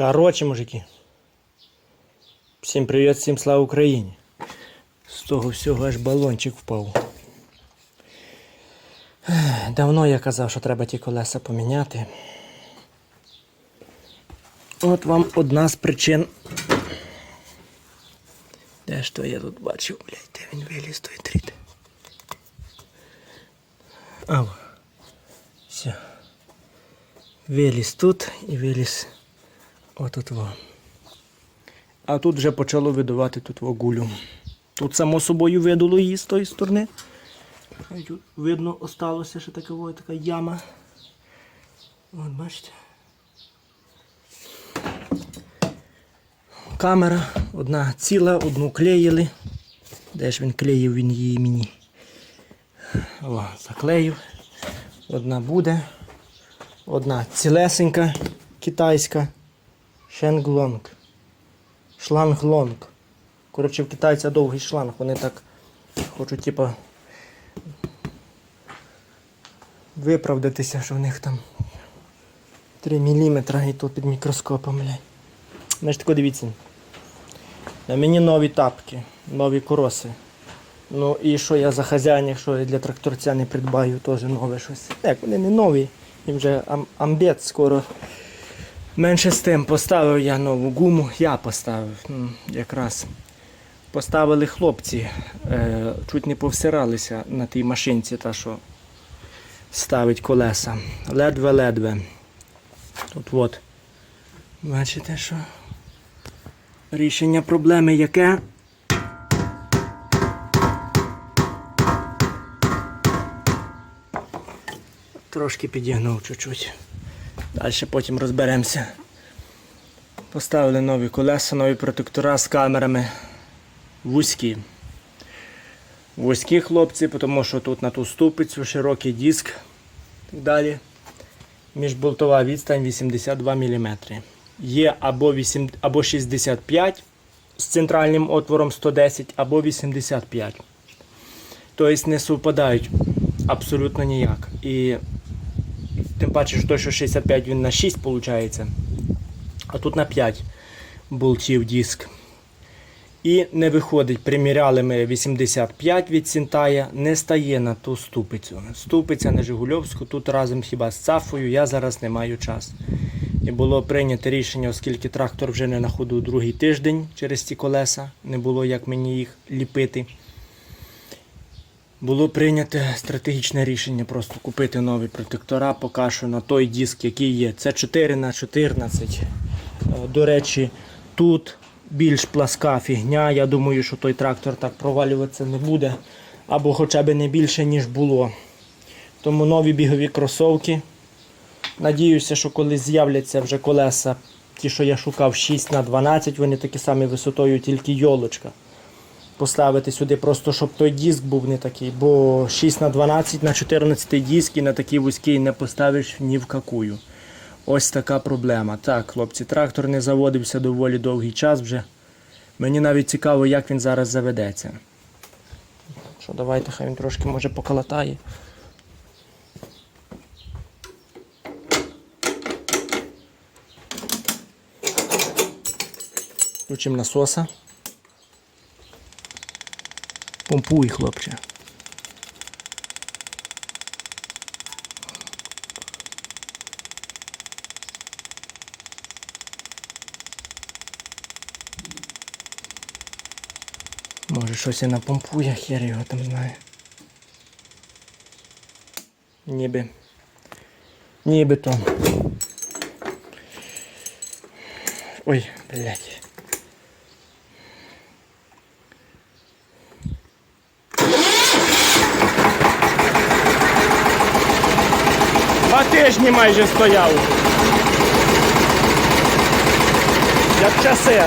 Короче, мужики. Всім привіт, всім слава Україні. З того всього аж балончик впав. Давно я казав, що треба ті колеса поміняти. От вам одна з причин. Де ж то я тут бачив, блядь, де він виліз той тріт. А, во. все. Виліз тут і виліз отут во. А тут вже почало видавати тут вогулю. Тут само собою видало її з тої сторони. Тут видно, осталося ще така, ой, така яма. От бачите. Камера одна ціла, одну клеїли. Де ж він клеїв, він її мені. О, заклеїв. Одна буде. Одна цілесенька китайська. Шенглонг. Шланглонг. Коротше, в китайця довгий шланг. Вони так хочуть, типа, виправдатися, що в них там 3 мм і то під мікроскопом, блядь. Значить, тако дивіться. На мені нові тапки, нові короси. Ну і що я за хазяїн, якщо я для тракторця не придбаю теж нове щось. Так, вони не нові. Їм вже ам- амбет скоро. Менше з тим поставив я нову гуму, я поставив якраз. Поставили хлопці, е, чуть не повсиралися на тій машинці, та що ставить колеса. Ледве-ледве. Тут от. Бачите, що рішення проблеми яке? Трошки підігнув чуть-чуть. Далі потім розберемося. Поставили нові колеса, нові протектора з камерами. Вузькі. Вузькі хлопці, тому що тут на ту ступицю широкий диск. Так далі. Міжболтова відстань 82 мм. Є або, 8, або 65 з центральним отвором 110, або 85. Тобто не совпадають абсолютно ніяк. І тим паче, що той, що 65 він на 6 виходить, а тут на 5 болтів диск. І не виходить, приміряли ми 85 від Сінтая, не стає на ту ступицю. Ступиця на Жигульовську, тут разом хіба з цафою, я зараз не маю часу. І було прийнято рішення, оскільки трактор вже не на ходу другий тиждень через ці колеса, не було як мені їх ліпити. Було прийнято стратегічне рішення просто купити нові протектора, поки на той диск, який є. Це 4 на 14 Е, До речі, тут більш пласка фігня. Я думаю, що той трактор так провалюватися не буде. Або хоча б не більше, ніж було. Тому нові бігові кросовки. Надіюся, що коли з'являться вже колеса, ті, що я шукав 6 на 12 вони такі самі висотою, тільки йолочка поставити сюди, просто щоб той диск був не такий, бо 6 на 12 на 14 диск і на такий вузький не поставиш ні в какую. Ось така проблема. Так, хлопці, трактор не заводився доволі довгий час вже. Мені навіть цікаво, як він зараз заведеться. Що, давайте, хай він трошки може поколотає. Включимо насоса. Помпуй, хлопче. Може щось і напомпує, хер його там знає. Ніби. Ніби то. Ой, блядь. Тижні майже стояв. Як часи.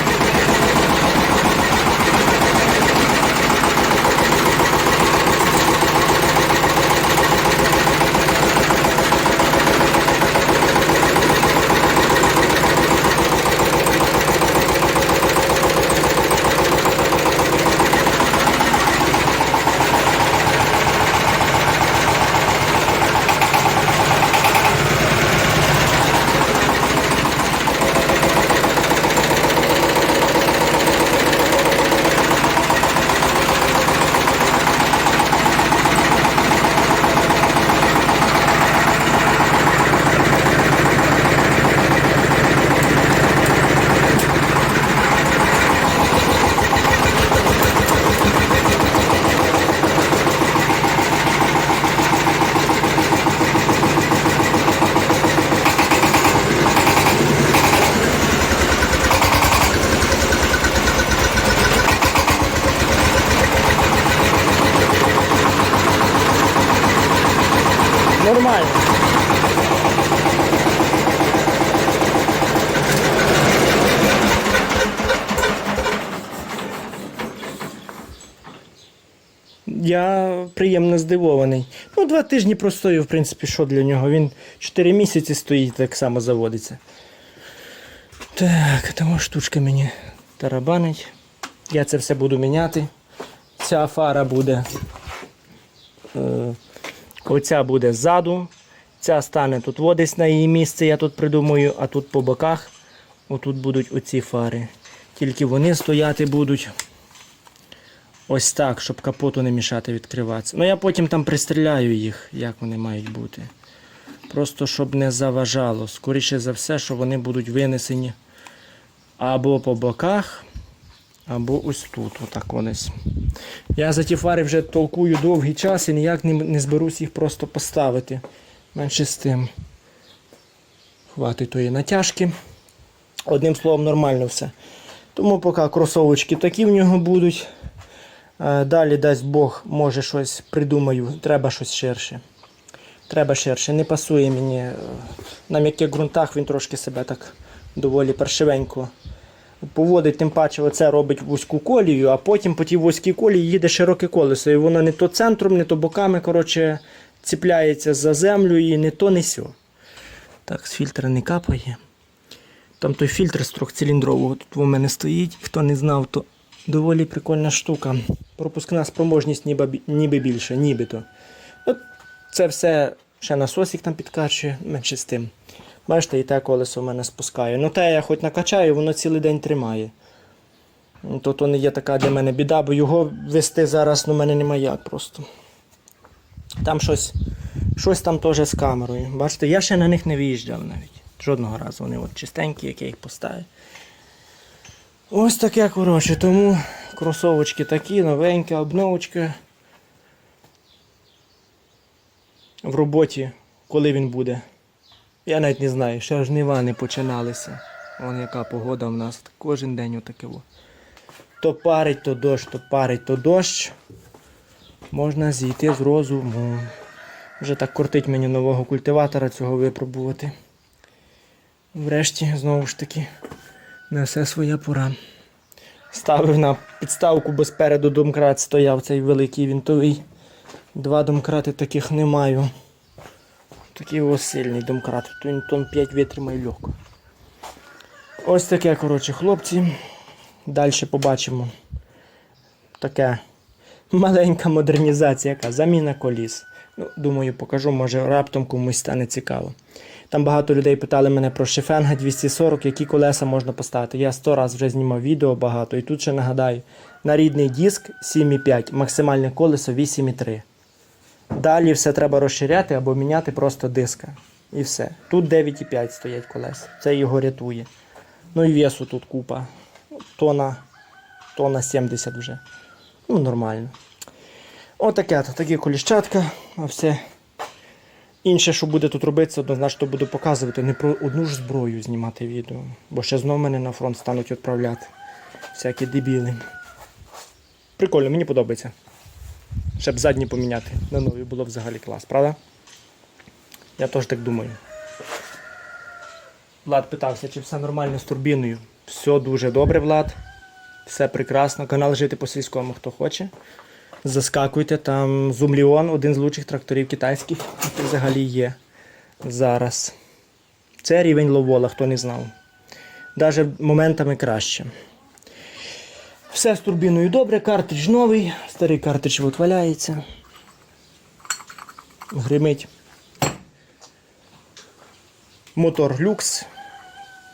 Нормально. Я приємно здивований. Ну, два тижні простою, в принципі, що для нього? Він 4 місяці стоїть, так само заводиться. Так, тому штучка мені тарабанить. Я це все буду міняти. Ця фара буде. Е, оця буде ззаду. Ця стане тут водись на її місце, я тут придумаю, а тут по боках отут будуть оці фари. Тільки вони стояти будуть ось так, щоб капоту не мішати відкриватися. Ну я потім там пристріляю їх, як вони мають бути. Просто щоб не заважало. Скоріше за все, що вони будуть винесені або по боках, або ось тут. Отак ось. Я за ті фари вже толкую довгий час і ніяк не, не зберусь їх просто поставити. Менше з тим. Хватить тої натяжки. Одним словом, нормально все. Тому поки кросовочки такі в нього будуть. Е, Далі дасть Бог, може щось придумаю, треба щось ширше. Треба ширше. Не пасує мені. е, На м'яких ґрунтах він трошки себе так доволі паршивенько поводить, тим паче оце робить вузьку колію, а потім по тій вузькій колії їде широке колесо. І воно не то центром, не то боками коротше, ціпляється за землю і не то, не сьо. Так, з фільтра не капає. Там той фільтр з трьохциліндрового тут у мене стоїть. Хто не знав, то доволі прикольна штука. Пропускна спроможність ніби, ніби більше, нібито. От це все ще насосик там підкачує, менше з тим. Бачите, і те колесо в мене спускає. Ну те я хоч накачаю, воно цілий день тримає. Ну, то не є така для мене біда, бо його вести зараз ну, мене немає як просто. Там щось, щось там теж з камерою. Бачите, я ще на них не виїжджав навіть. Жодного разу. Вони от чистенькі, як я їх поставив. Ось таке, коротше, тому кросовочки такі, новенька обновочка. В роботі, коли він буде. Я навіть не знаю, ще жнива не починалися. Вон яка погода в нас кожен день отаке. То парить, то дощ, то парить, то дощ. Можна зійти з розуму. Вже так кортить мені нового культиватора цього випробувати. Врешті, знову ж таки, не все своя пора. Ставив на підставку, бо спереду домкрат стояв цей великий вінтовий. Два домкрати таких не маю. Такий ось сильний домкрат. Він тон 5 витримає легко. Ось таке, коротше, хлопці. Далі побачимо. Таке маленька модернізація, яка заміна коліс. Ну, думаю, покажу, може раптом комусь стане цікаво. Там багато людей питали мене про Шефенга 240, які колеса можна поставити. Я 100 разів вже знімав відео багато. І тут ще нагадаю, на рідний диск 7,5, максимальне колесо 8,3. Далі все треба розширяти або міняти просто диска. І все. Тут 9,5 стоять колеса. Це його рятує. Ну і весу тут купа. Тона, тона 70 вже. Ну, нормально. Отаке, то такі коліщатка, а все. Інше, що буде тут робитися, однозначно буду показувати. Не про одну ж зброю знімати відео. Бо ще знов мене на фронт стануть відправляти. Всякі дебіли. Прикольно, мені подобається. Щоб задні поміняти. На нові було взагалі клас, правда? Я теж так думаю. Влад питався, чи все нормально з турбіною. Все дуже добре, Влад. Все прекрасно. Канал Жити по сільському, хто хоче. Заскакуйте, там Зумліон, один з лучших тракторів китайських, який взагалі є зараз. Це рівень ловола, хто не знав. Навіть моментами краще. Все з турбіною добре, картридж новий, старий картридж от валяється. Гримить. Мотор люкс.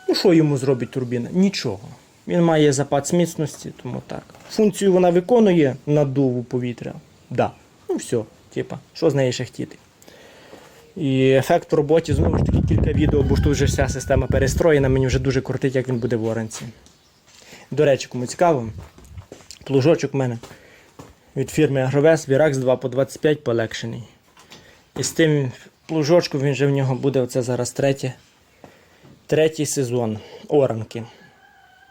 Ну, що йому зробить турбіна? Нічого. Він має запас міцності, тому так. Функцію вона виконує наддуву повітря. Да. Ну все, типа, що з неї ще хотіти. І ефект в роботі, знову ж таки, кілька відео, бо тут вже вся система перестроєна, мені вже дуже крутить, як він буде в оранці. До речі, кому цікаво, плужочок в мене від фірми Агровес Virax 2 по 25 полегшений. І з тим плужочком він вже в нього буде оце зараз третє, третій сезон оранки.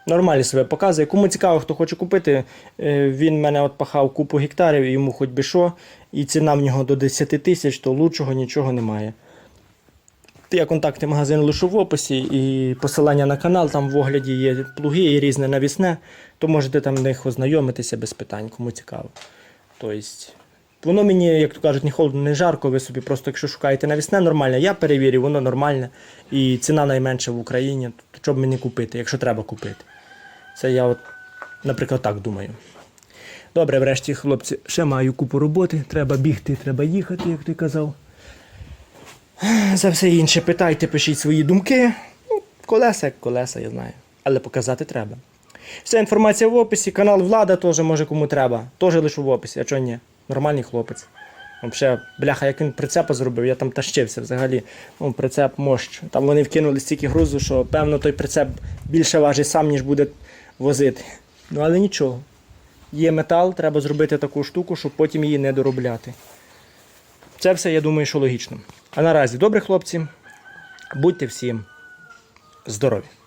Нормально себе показує. Кому цікаво, хто хоче купити, е, він мене от пахав купу гектарів, йому хоч би що, і ціна в нього до 10 тисяч, то лучшого нічого немає. Я контакти магазину лишу в описі і посилання на канал, там в огляді є плуги і різне навісне, то можете там в них ознайомитися без питань, кому цікаво. Тобто, воно мені, як то кажуть, не холодно, не жарко, ви собі просто, якщо шукаєте навісне нормальне, я перевірю, воно нормальне. І ціна найменша в Україні, то що б мені купити, якщо треба купити. Це я, от, наприклад, так думаю. Добре, врешті, хлопці, ще маю купу роботи, треба бігти, треба їхати, як ти казав. За все інше питайте, пишіть свої думки. Колеса як колеса, я знаю. Але показати треба. Вся інформація в описі, канал Влада теж може кому треба. Теж лише в описі, а чого ні? Нормальний хлопець. Взагалі, бляха, як він прицепа зробив, я там тащився взагалі. Ну, прицеп мощ. Там вони вкинули стільки грузу, що певно той прицеп більше важить сам, ніж буде возити. Ну але нічого. Є метал, треба зробити таку штуку, щоб потім її не доробляти. Це все, я думаю, що логічно. А наразі, добре, хлопці, будьте всім здорові!